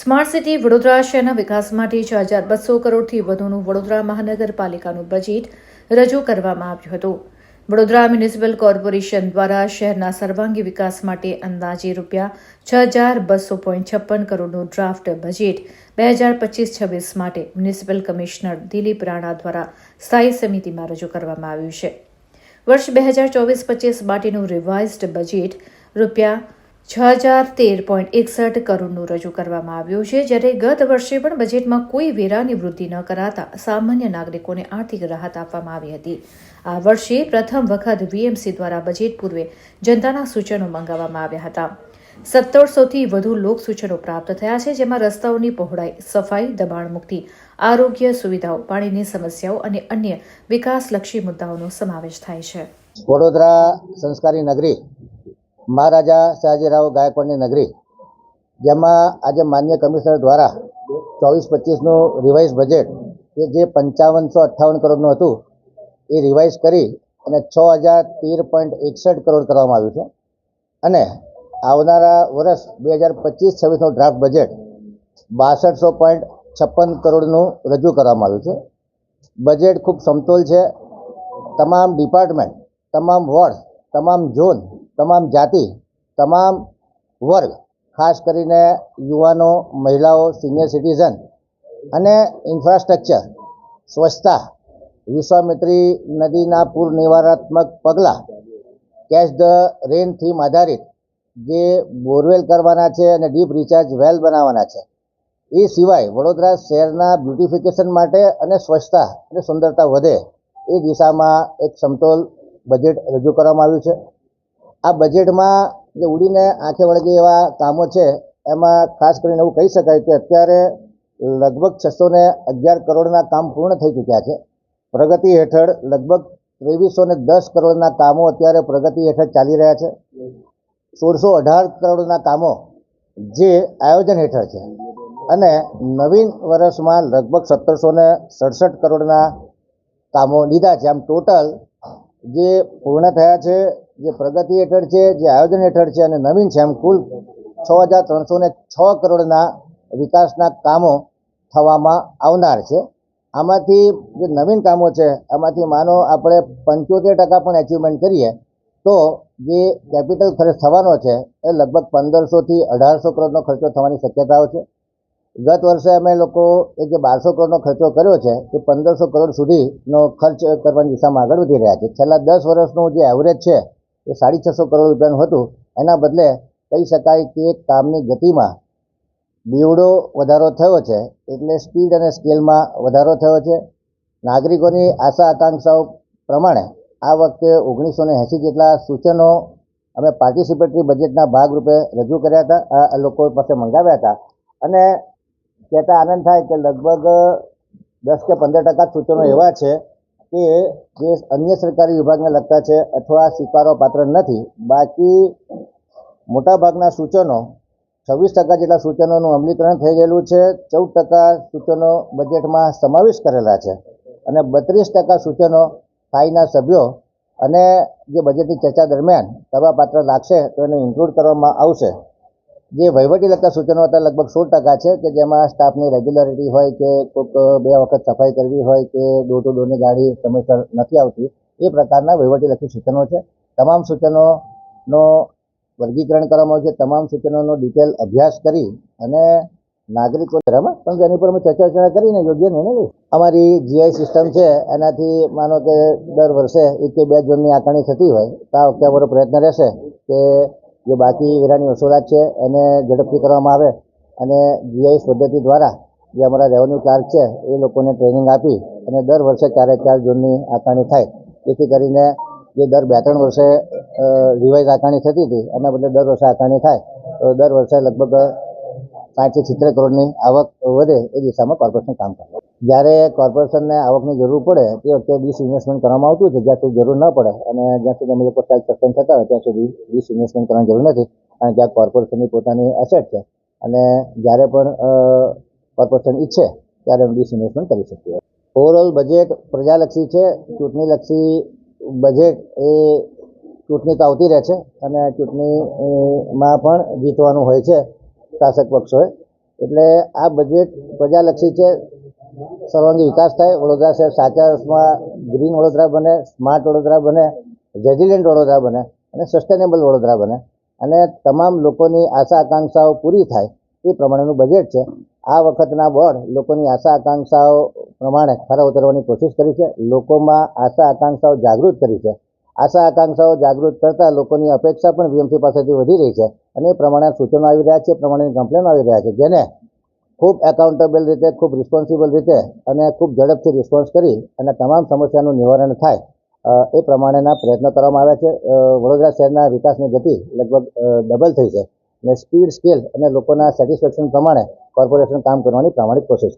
Smart city Vadodara શહેરના વિકાસ માટે છ હજાર બસો કરોડથી વધુનું વડોદરા મહાનગરપાલિકાનું બજેટ રજૂ કરવામાં આવ્યું હતું. વડોદરા મ્યુનિસિપલ કોર્પોરેશન દ્વારા શહેરના સર્વાંગી વિકાસ માટે અંદાજે રૂપિયા છ હજાર બસો પોઈન્ટ છપ્પન કરોડનું ડ્રાફ્ટ બજેટ બે હજાર પચીસ છવ્વીસ માટે મ્યુનિસિપલ કમિશનર દિલીપ રાણા દ્વારા સ્થાયી સમિતિમાં રજૂ કરવામાં આવ્યું છે. વર્ષ બે હજાર ચોવીસ પચીસ માટેનું રિવાઇઝડ બજેટ રૂપિયા છ હજાર તેર પોઈન્ટ એકસઠ કરોડનું રજૂ કરવામાં આવ્યું છે. જ્યારે ગત વર્ષે પણ બજેટમાં કોઈ વેરાની વૃદ્ધિ ન કરાતા સામાન્ય નાગરિકોને આર્થિક રાહત આપવામાં આવી હતી. આ વર્ષે પ્રથમ વખત વીએમસી દ્વારા બજેટ પૂર્વે જનતાના સૂચનો મંગાવવામાં આવ્યા હતા. સત્તરસોથી વધુ લોક સૂચનો પ્રાપ્ત થયા છે, જેમાં રસ્તાઓની પહોળાઈ, સફાઈ, દબાણ મુક્તિ, આરોગ્ય સુવિધાઓ, પાણીની સમસ્યાઓ અને અન્ય વિકાસલક્ષી મુદ્દાઓનો સમાવેશ થાય છે. વડોદરા સંસ્કારી નગરી, મહારાજા સયાજીરાવ ગાયકવાડની નગરી, જેમાં આજે માન્ય કમિશનર દ્વારા ચોવીસ પચીસનું રિવાઇઝ બજેટ, કે જે પંચાવનસો અઠ્ઠાવન કરોડનું હતું, એ રિવાઇઝ કરી અને છ હજાર તેર પોઈન્ટ એકસઠ કરોડ કરવામાં આવ્યું છે. અને આવનારા વર્ષ બે હજાર પચીસ છવ્વીસનું ડ્રાફ્ટ બજેટ બાસઠસો પોઈન્ટ છપ્પન કરોડનું રજૂ કરવામાં આવ્યું છે. બજેટ ખૂબ સમતોલ છે. તમામ ડિપાર્ટમેન્ટ તમામ વોર્ડ તમામ ઝોન તમામ જાતિ, તમામ વર્ગ, ખાસ કરીને યુવાનો, મહિલાઓ સિનિયર સિટીઝન અને ઇન્ફ્રાસ્ટ્રક્ચર સ્વચ્છતા, વિશ્વામિત્રી નદીના પૂર નિવારણાત્મક પગલાં કેચ ધ રેન થીમ આધારિત જે બોરવેલ કરવાના છે અને ડીપ રિચાર્જ વેલ બનાવવાના છે. એ સિવાય વડોદરા શહેરના બ્યુટિફિકેશન માટે અને સ્વચ્છતા અને સુંદરતા વધે એ દિશામાં એક સમતોલ બજેટ રજૂ કરવામાં આવ્યું છે. આ બજેટમાં જે ઉડીને આંખે વળગે એવા કામો છે, એમાં ખાસ કરીને એવું કહી શકાય કે અત્યારે લગભગ છસો ને અગિયાર કરોડના કામ પૂર્ણ થઈ ચૂક્યા છે. પ્રગતિ હેઠળ લગભગ ત્રેવીસો ને દસ કરોડના કામો અત્યારે પ્રગતિ હેઠળ ચાલી રહ્યા છે. સોળસો અઢાર કરોડના કામો જે આયોજન હેઠળ છે. અને નવીન વર્ષમાં લગભગ સત્તરસો ને સડસઠ કરોડના કામો લીધા છે. આમ ટોટલ જે પૂર્ણ થયા છે, જે પ્રગતિ હેઠળ છે, જે આયોજન હેઠળ છે અને નવીન છે એમ કુલ છ હજાર ત્રણસો ને છ કરોડના વિકાસના કામો થવામાં આવનાર છે. આમાંથી જે નવીન કામો છે, આમાંથી માનો આપણે પંચોતેર ટકા પણ એચિવમેન્ટ કરીએ તો જે કેપિટલ ખર્ચ થવાનો છે, એ લગભગ પંદરસોથી અઢારસો કરોડનો ખર્ચો થવાની શક્યતાઓ છે. ગત વર્ષે અમે લોકો એ જે બારસો કરોડનો ખર્ચો કર્યો છે, એ પંદરસો કરોડ સુધીનો ખર્ચ કરવાની દિશામાં આગળ વધી રહ્યા છે. છેલ્લા દસ વર્ષનું જે એવરેજ છે, એ સાડી છસો કરોડ રૂપિયાનું હતું. એના બદલે કહી શકાય કે કામની ગતિમાં બીવડો વધારો થયો છે, એટલે સ્પીડ અને સ્કેલમાં વધારો થયો છે. નાગરિકોની આશા આકાંક્ષાઓ પ્રમાણે આ વખતે ઓગણીસો ને એંસી જેટલા સૂચનો અમે પાર્ટિસિપેટરી બજેટના ભાગરૂપે રજૂ કર્યા હતા. આ લોકો પાસે મંગાવ્યા હતા. અને કહેતા આનંદ થાય કે લગભગ દસ કે પંદર ટકા સૂચનો એવા છે કે જે અન્ય સરકારી વિભાગને લગતા છે અથવા સ્વીકારવા પાત્ર નથી. બાકી મોટાભાગના સૂચનો છવ્વીસ ટકા જેટલા સૂચનોનું અમલીકરણ થઈ ગયેલું છે. ચૌદ ટકા સૂચનો બજેટમાં સમાવેશ કરેલા છે. અને બત્રીસ ટકા સૂચનો સ્થાયીના સભ્યો અને જે બજેટની ચર્ચા દરમિયાન કરવાપાત્ર લાગશે તો એને ઇન્ક્લુડ કરવામાં આવશે. જે વહીવટી લગતા સૂચનો હતા, લગભગ સોળ ટકા છે કે જેમાં સ્ટાફની રેગ્યુલરિટી હોય કે કોઈક બે વખત સફાઈ કરવી હોય કે ડોર ટુ ડોરની ગાડી સમયસર નથી આવતી, એ પ્રકારના વહીવટી લક્ષી સૂચનો છે. તમામ સૂચનોનો વર્ગીકરણ કરવામાં આવ્યું છે. તમામ સૂચનોનો ડિટેલ અભ્યાસ કરી અને નાગરિકો બરાબર? પણ એની પર અમે ચર્ચા ચર્ચા કરીને યોગ્ય નિર્ણય લઈશું અમારી જીઆઈ સિસ્ટમ છે, એનાથી માનો કે દર વર્ષે એક કે બે ઝોનની આકારણી થતી હોય, તો આ વખતે અમારો પ્રયત્ન રહેશે કે જે બાકી વેરાની વસૂલાત છે, એને ઝડપથી કરવામાં આવે અને જીઆઈએસ પદ્ધતિ દ્વારા જે અમારા રેવન્યુ ક્લાર્ક છે, એ લોકોને ટ્રેનિંગ આપી અને દર વર્ષે ચારે ચાર ઝોનની આકારણી થાય. જેથી કરીને જે દર બે ત્રણ વર્ષે રિવાઇઝ આકારણી થતી હતી, એના બદલે દર વર્ષે આકારણી થાય. તો દર વર્ષે લગભગ સાઠથી સિત્તેર કરોડની આવક વધે એ દિશામાં કોર્પોરેશન કામ કરે. જ્યારે કોર્પોરેશનને આવકની જરૂર પડે, તે વખતે ડિસઇન્વેસ્ટમેન્ટ કરવામાં આવતું છે, જ્યાં સુધી જરૂર ન પડે અને જ્યાં સુધી અમે લોકો ટેક્સ સસ્પેન્ડ થતા હોય, ત્યાં સુધી ડિસઇન્વેસ્ટમેન્ટ કરવાની જરૂર નથી. અને જ્યાં કોર્પોરેશનની પોતાની એસેટ છે અને જ્યારે પણ કોર્પોરેશન ઈચ્છે, ત્યારે અમે ડિસઇન્વેસ્ટમેન્ટ કરી શકીએ. ઓવરઓલ બજેટ પ્રજાલક્ષી છે, ચૂંટણીલક્ષી બજેટ એ ચૂંટણી તો આવતી રહે છે અને ચૂંટણીમાં પણ જીતવાનું હોય છે. શાસક પક્ષોએ એટલે આ બજેટ પ્રજાલક્ષી છે. સર્વાંગી વિકાસ થાય. વડોદરા શહેર સાચા અર્થમાં ગ્રીન વડોદરા બને સ્માર્ટ વડોદરા બને રેઝિલિયન્ટ વડોદરા બને અને સસ્ટેનેબલ વડોદરા બને. અને તમામ લોકોની આશા આકાંક્ષાઓ પૂરી થાય એ પ્રમાણેનું બજેટ છે. આ વખતના બોર્ડ લોકોની આશા આકાંક્ષાઓ પ્રમાણે ખરા ઉતરવાની કોશિશ કરી છે. લોકોમાં આશા આકાંક્ષાઓ જાગૃત કરી છે. આશા આકાંક્ષાઓ જાગૃત કરતાં લોકોની અપેક્ષા પણ બીએમસી પાસેથી વધી રહી છે અને એ પ્રમાણે સૂચનો આવી રહ્યા છે પ્રમાણેની કમ્પ્લેન આવી રહ્યા છે, જેને ખૂબ એકાઉન્ટેબલ રીતે, ખૂબ રિસ્પોન્સિબલ રીતે અને ખૂબ ઝડપથી રિસ્પોન્સ કરી અને તમામ સમસ્યાનું નિવારણ થાય એ પ્રમાણેના પ્રયત્નો કરવામાં આવ્યા છે. વડોદરા શહેરના વિકાસની ગતિ લગભગ ડબલ થઈ છે અને સ્પીડ સ્કેલ અને લોકોના સેટિસ્ફેક્શન પ્રમાણે કોર્પોરેશન કામ કરવાની પ્રામાણિક કોશિશ